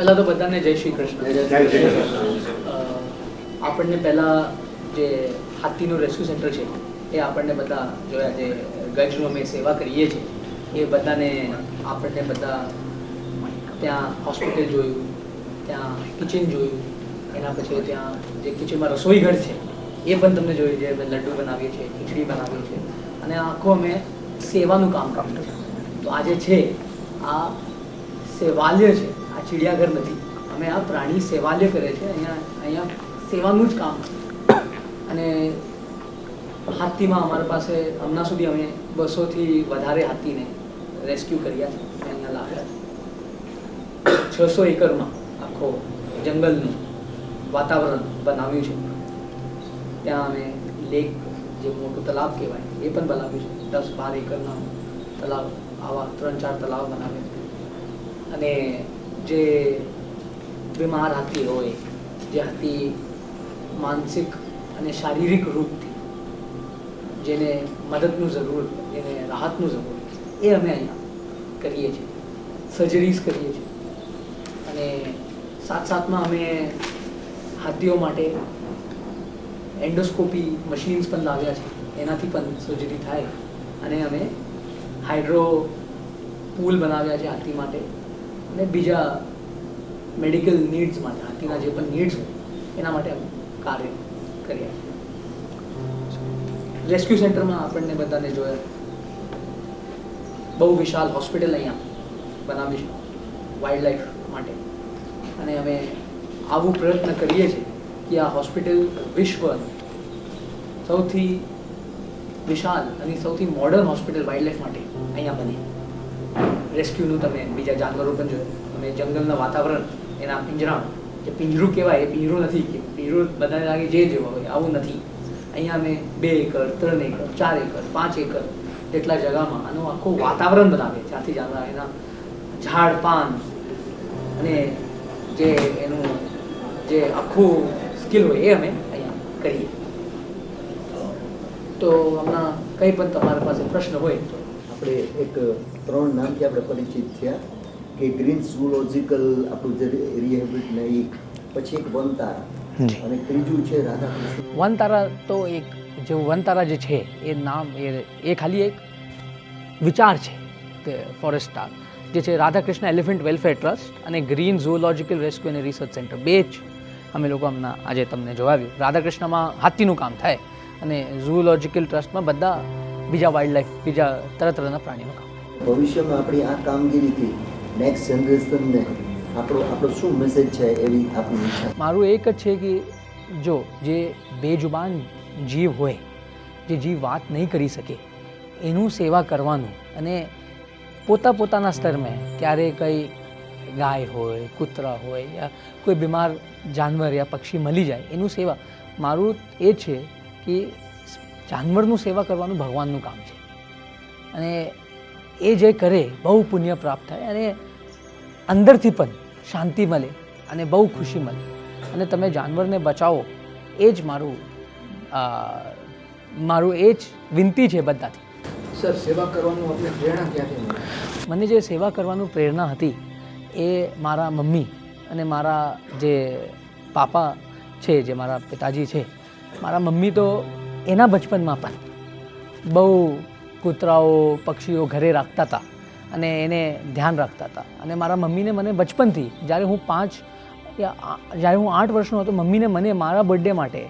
પહેલાં તો બધાને જય શ્રી કૃષ્ણ. આપણને પહેલાં જે હાથીનું રેસ્ક્યુ સેન્ટર છે એ આપણને બધા જોયા જે ગજનું અમે સેવા કરીએ છીએ એ બધાને આપણને બધા ત્યાં હોસ્પિટલ જોયું ત્યાં કિચન જોયું એના પછી ત્યાં જે કિચનમાં રસોઈ ઘર છે એ પણ તમને જોયું જે અમે લડ્ડુ બનાવીએ છીએ ખીચડી બનાવીએ છીએ અને આખું અમે સેવાનું કામ કરતું તો આજે છે આ સેવાલય છે આ ચિડિયાઘર નથી. અમે આ પ્રાણી સેવાલય કરે છે. અહીંયા અહીંયા સેવાનું જ કામ. અને હાથીમાં અમારી પાસે હમણાં સુધી અમે બસોથી વધારે હાથીને રેસ્ક્યુ કર્યા છે. અહીંયા લાવ્યા છસો એકરમાં આખો જંગલનું વાતાવરણ બનાવ્યું છે. ત્યાં અમે લેક જે મોટું તલાવ કહેવાય, એ પણ બનાવ્યું છે. દસ બાર એકરના તલાવ આવા ત્રણ ચાર તલાવ બનાવ્યા અને જે બીમાર હાથી હોય, જે હાથી માનસિક અને શારીરિક રૂપથી, જેને મદદનું જરૂર, જેને રાહતનું જરૂર, એ અમે અહીંયા કરીએ છીએ. સર્જરીઝ કરીએ છીએ. અને સાથ સાથમાં અમે હાથીઓ માટે એન્ડોસ્કોપી મશીન્સ પણ લાવ્યા છે. એનાથી પણ સર્જરી થાય. અને અમે હાઇડ્રો પુલ બનાવ્યા છે હાથી માટે. અને બીજા મેડિકલ નીડ્સ માટે, હાથીના જે પણ નીડ્સ હોય, એના માટે કાર્ય કરી આપ્યું રેસ્ક્યુ સેન્ટરમાં આપણને બધાને જોયા બહુ વિશાલ હોસ્પિટલ અહીંયા બનાવી છે વાઇલ્ડ લાઈફ માટે. અને અમે આવું પ્રયત્ન કરીએ છીએ કે આ હોસ્પિટલ વિશ્વ સૌથી વિશાળ અને સૌથી મોડર્ન હોસ્પિટલ વાઇલ્ડ લાઈફ માટે અહીંયા બને. રેસ્ક્યુનું તમે બીજા જાનવરો પણ જોયું. અમે જંગલના વાતાવરણ, એના પિંજરામાં જે પિંજરું કહેવાય, એ પિંજરું નથી કે પિંજરું બધાને લાગે જે જેવા હોય, આવું નથી. અહીંયા અમે બે એકર, ત્રણ એકર, ચાર એકર, પાંચ એકર જેટલા જગામાં આનું આખું વાતાવરણ બનાવે જ્યાંથી જાનવર એના ઝાડ, પાન અને જે એનું જે આખું સ્કિલ હોય એ અમે અહીંયા કરીએ. તો હમણાં કંઈ પણ તમારી પાસે પ્રશ્ન હોય તો આપણે એક ત્રણ નામથી આપણે પરિચિત થયા કે ગ્રીન ઝૂલોજિકલ આપણું જે રિહેબિટ ને એક પછી એક વનતારા. અને ત્રીજું છે રાધાકૃષ્ણ. વનતારા તો એક જે વનતારા જે છે એ નામ એ એ ખાલી એક વિચાર છે કે ફોરેસ્ટ સ્ટાર જે છે રાધાકૃષ્ણ એલિફન્ટ વેલફેર ટ્રસ્ટ અને ગ્રીન ઝૂઓલોજિકલ રેસ્ક્યુ અને રિસર્ચ સેન્ટર બે જ અમે લોકો હમણાં આજે તમને જોવાવ્યું રાધાકૃષ્ણમાં હાથીનું કામ થાય અને ઝૂઓલોજિકલ ટ્રસ્ટમાં બધા બીજા વાઇલ્ડ લાઈફ બીજા તરત તરહના પ્રાણીનું કામ. ભવિષ્યમાં આપણી આ કામગીરીથી નેક્સ્ટ જનરેશનને આપણો આપણો શું મેસેજ છે એવી આપણી ઈચ્છા મારું એક જ છે કે જો જે બેજુબાન જીવ હોય, જે જીવ વાત નહીં કરી શકે, એનું સેવા કરવાનું અને પોતા પોતાના સ્તરમાં ક્યારે કંઈ ગાય હોય, કૂતરા હોય યા કોઈ બીમાર જાનવર યા પક્ષી મળી જાય, એનું સેવા મારું એ છે કે જાનવરનું સેવા કરવાનું ભગવાનનું કામ છે. અને એ જે કરે બહુ પુણ્ય પ્રાપ્ત થાય અને અંદરથી પણ શાંતિ મળે અને બહુ ખુશી મળે. અને તમે જાનવરને બચાવો એ જ મારું મારું એ જ વિનંતી છે બધાથી. સર સેવા કરવાનું આપણે પ્રેરણા ક્યાંથી મને જે સેવા કરવાનું પ્રેરણા હતી એ મારા મમ્મી અને મારા જે પાપા છે જે મારા પિતાજી છે મારા મમ્મી તો એના બચપનમાં પણ બહુ કૂતરાઓ, પક્ષીઓ ઘરે રાખતા હતા અને એને ધ્યાન રાખતા હતા. અને મારા મમ્મીને મને બચપનથી, જ્યારે હું પાંચ જ્યારે હું આઠ વર્ષનો હતો, મમ્મીને મને મારા બર્થડે માટે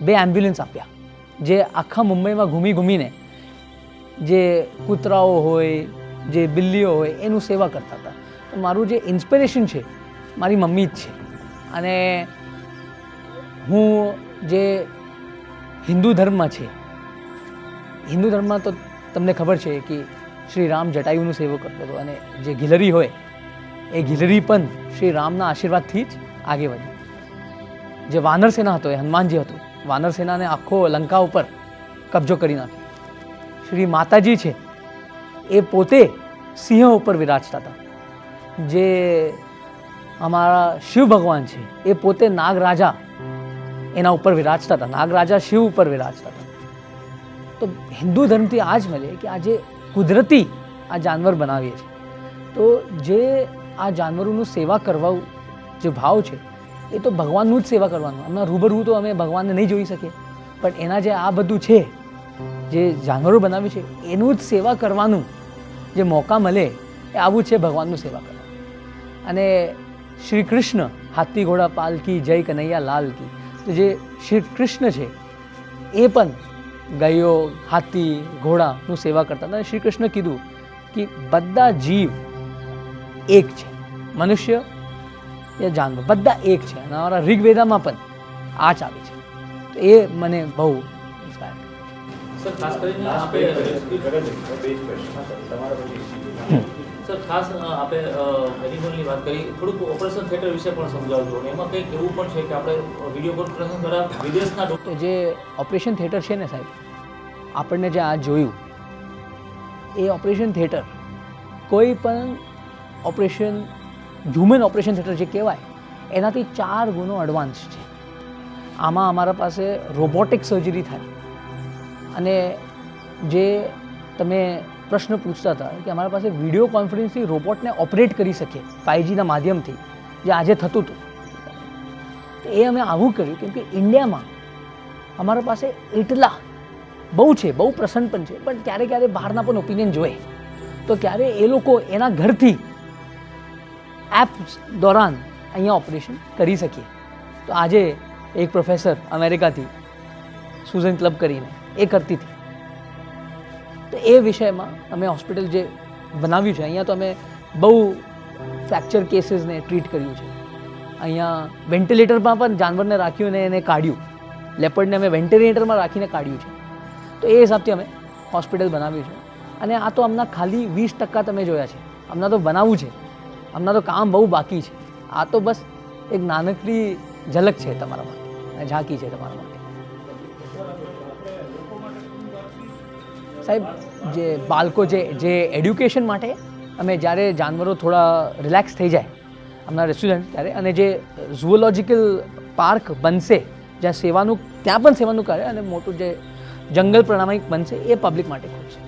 બે એમ્બ્યુલન્સ આપ્યા. જે આખા મુંબઈમાં ઘૂમી ઘૂમીને જે કૂતરાઓ હોય, જે બિલ્લીઓ હોય, એનું સેવા કરતા હતા. તો મારું જે ઇન્સ્પિરેશન છે, મારી મમ્મી જ છે. અને હું જે હિન્દુ ધર્મમાં છે, હિન્દુ ધર્મમાં તો તમને ખબર છે કે શ્રી રામ જટાયુનું સેવો કરતો હતો અને જે ગિલરી હોય, એ ગિલરી પણ શ્રી રામના આશીર્વાદથી જ આગે વધી. જે વાનર સેના હતો, એ હનુમાનજી હતો, વાનર સેનાને આખો લંકા ઉપર કબજો કરી નાખ્યો. શ્રી માતાજી છે, એ પોતે સિંહ ઉપર વિરાજતા હતા. જે અમારા શિવ ભગવાન છે, એ પોતે નાગરાજા એના ઉપર વિરાજતા હતા, નાગરાજા શિવ ઉપર વિરાજતા હતા. તો હિન્દુ ધર્મથી આ જ મળે કે આજે કુદરતી આ જાનવર બનાવીએ છીએ તો જે આ જાનવરોનું સેવા કરવા જે ભાવ છે, એ તો ભગવાનનું જ સેવા કરવાનું. હમણાં રૂબરૂ તો અમે ભગવાનને નહીં જોઈ શકીએ. પણ એના જે આ બધું છે, જે જાનવરો બનાવ્યું છે, એનું જ સેવા કરવાનું જે મોકા મળે, એ આવું છે ભગવાનનું સેવા કરવાનું. અને શ્રી કૃષ્ણ હાથી ઘોડા પાલકી જય કનૈયા લાલ કી. તો જે શ્રી કૃષ્ણ છે, એ પણ ગાયો હાથી ઘોડાનું સેવા કરતા હતા. અને શ્રી કૃષ્ણ કીધું કે બધા જીવ એક છે. મનુષ્ય એ જાનવર. બધા એક છે. અને અમારા ઋગ્વેદામાં પણ આ ચાલે છે. તો એ મને બહુ ઇન્સ્પાયર સર ખાસ કરીને આપે સર, ખાસ આપણે આપે એનિમલની વાત કરી. થોડુંક ઓપરેશન થિયેટર વિશે પણ સમજાવજો અને એમાં કંઈક એવું પણ છે કે આપણે વીડિયો કોન્ફરન્સિંગ દ્વારા વિદેશના ડોક્ટર જે ઓપરેશન થિયેટર છે ને સાહેબ, આપણને જે આ જોયું, એ ઓપરેશન થિયેટર કોઈ પણ ઓપરેશન હ્યુમન ઓપરેશન થિયેટર જે કહેવાય, એનાથી ચાર ગુણો એડવાન્સ છે. આમાં અમારા પાસે રોબોટિક સર્જરી થાય. અને જે તમે પ્રશ્ન પૂછતા હતા કે અમારા પાસે વીડિયો કોન્ફરન્સથી રોબોટને ઓપરેટ કરી શકીએ ફાઇવજીના માધ્યમથી, જે આજે થતું હતું. તો એ અમે આવું કર્યું કેમ કે ઇન્ડિયામાં અમારા પાસે એટલા બહુ છે, બહુ પ્રસન્ન પણ છે, પણ ક્યારે ક્યારે બહારના પણ ઓપિનિયન જોઈએ તો ક્યારે એ લોકો એના ઘરથી એપ દોરાન અહીંયા ઓપરેશન કરી શકીએ તો આજે એક પ્રોફેસર અમેરિકાથી સુઝન ક્લબ કરીને એ કરતી હતી. તો એ વિષયમાં અમે હોસ્પિટલ જે બનાવ્યું છે, અહીંયા તો અમે બહુ ફ્રેક્ચર કેસીસને ટ્રીટ કર્યું છે. અહીંયા વેન્ટિલેટરમાં પણ જાનવરને રાખ્યું અને એને કાઢ્યું. લેપર્ડને અમે વેન્ટિલેટરમાં રાખીને કાઢ્યું છે. તો એ હિસાબથી અમે હોસ્પિટલ બનાવ્યું છે. અને આ તો હમણાં ખાલી વીસ ટકા તમે જોયા છે. હમણાં તો બનાવવું છે. હમણાં તો કામ બહુ બાકી છે. આ તો બસ એક નાનકડી ઝલક છે તમારા માટે ઝાંકી છે તમારા માટે સાહેબ, જે બાળકો જે જે એડ્યુકેશન માટે અમે જ્યારે જાનવરો થોડા રિલેક્સ થઈ જાય અમારા રેસ્ટોરન્ટ ત્યારે, અને જે ઝુઓલોજિકલ પાર્ક બનશે, જ્યાં સેવાનું, ત્યાં પણ સેવાનું કરે અને મોટું જે જંગલ પ્રણામિક બનશે, એ પબ્લિક માટે ખોલશે